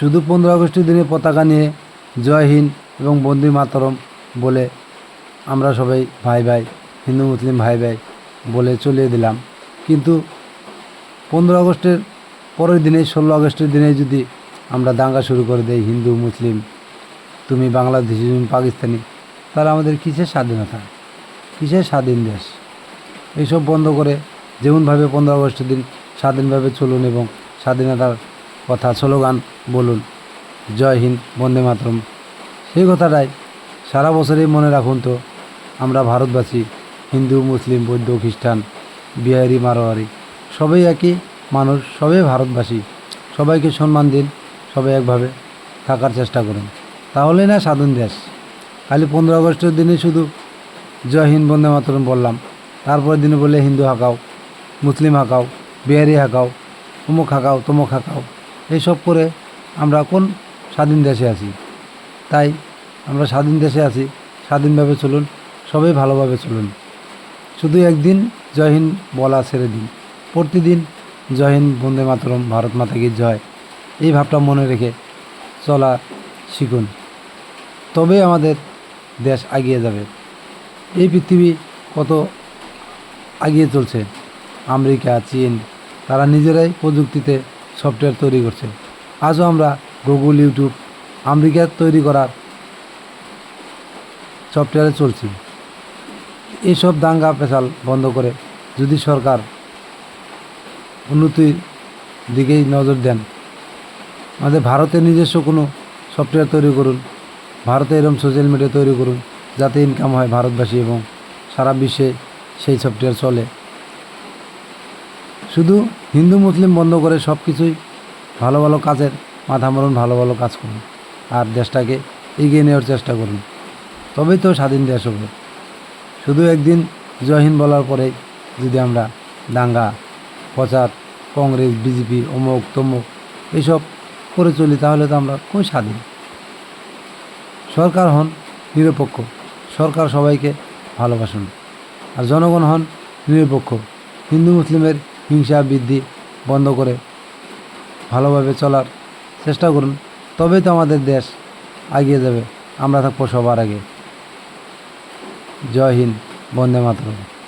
শুধু পনেরো আগস্টের দিনে পতাকা নিয়ে জয় হিন্দ এবং বন্দী মাতরম বলে আমরা সবাই ভাই ভাই, হিন্দু, মুসলিম ভাই ভাই বলে চলিয়ে দিলাম। কিন্তু পনেরো আগস্টের পরের দিনে, ষোলো আগস্টের দিনে যদি আমরা দাঙ্গা শুরু করে দেই, হিন্দু, মুসলিম, তুমি বাংলাদেশি, তুমি পাকিস্তানি, তাহলে আমাদের কিসের স্বাধীনতা? কিসের স্বাধীন দেশ? এইসব বন্ধ করে যেমনভাবে পনেরো আগস্টের দিন স্বাধীনভাবে চলুন এবং স্বাধীনতার কথা, স্লোগান বলুন। জয় হিন্দ, বন্দে মাতরম। সেই কথাটাই সারা বছরই মনে রাখুন তো, আমরা ভারতবাসী, হিন্দু, মুসলিম, বৌদ্ধ, খ্রিস্টান, বিহারি, মারোয়ারি, সবাই একই মানুষ, সবাই ভারতবাসী। সবাইকে সম্মান দিন, সবাই একভাবে থাকার চেষ্টা করুন। তাহলেই না স্বাধীন দেশ। খালি পনেরো আগস্টের দিনে শুধু জয় হিন্দ, বন্দে মাতরম বললাম। তারপরের দিনে বলে হিন্দু হাঁকাও, মুসলিম হাঁকাও, বিহারি হাঁকাও, অমুক হাঁকাও, তমুক হাঁকাও। এইসব করে আমরা কোন স্বাধীন দেশে আছি। তাই আমরা স্বাধীন দেশে আছি, স্বাধীনভাবে চলুন, সবাই ভালোভাবে চলুন। শুধু একদিন জয় হিন্দ বলা ছেড়ে দিন। প্রতিদিন জয় হিন্দ বন্দে মাতরম, ভারত মাতা কি জয়? এই ভাবটা মনে রেখে চলা শিখুন। তবে আমাদের দেশ এগিয়ে যাবে। এই পৃথিবী কত এগিয়ে চলছে? আমেরিকা, চীন, তারা নিজেরাই প্রযুক্তিতে সফটওয়্যার তৈরি করছে। আজও আমরা গুগল ইউটিউব আমেরিকার তৈরি করার সফটওয়্যারে চলছি। এইসব দাঙ্গা পেশাল বন্ধ করে যদি সরকার উন্নতির দিকেই নজর দেন, আমাদের ভারতে নিজস্ব কোনো সফটওয়্যার তৈরি করুন, ভারতে এরকম সোশ্যাল মিডিয়া তৈরি করুন, যাতে ইনকাম হয় ভারতবাসী এবং সারা বিশ্বে সেই সফটওয়্যার চলে। শুধু হিন্দু, মুসলিম বন্ধ করে সব কিছুই ভালো ভালো কাজের মাথা মারুন, ভালো ভালো কাজ করুন। আর দেশটাকে এগিয়ে নেওয়ার চেষ্টা করুন। তবেই তো স্বাধীন দেশ হবে। শুধু একদিন জয়হীন বলার পরেই যদি আমরা দাঙ্গা, প্রচার, কংগ্রেস, বিজেপি, অমুক, তমুক এইসব করে চলি, তাহলে তো আমরা কোন স্বাধীন। সরকার হন নিরপেক্ষ। সরকার সবাইকে ভালোবাসুন। আর জনগণ হন নিরপেক্ষ। হিন্দু, মুসলিমের হিংসা বৃদ্ধি বন্ধ করে ভালোভাবে চলার চেষ্টা করুন। তবেই তো আমাদের দেশ এগিয়ে যাবে। আমরা থাকব সবার আগে। জয় হিন্দ, বন্দে মাতরম।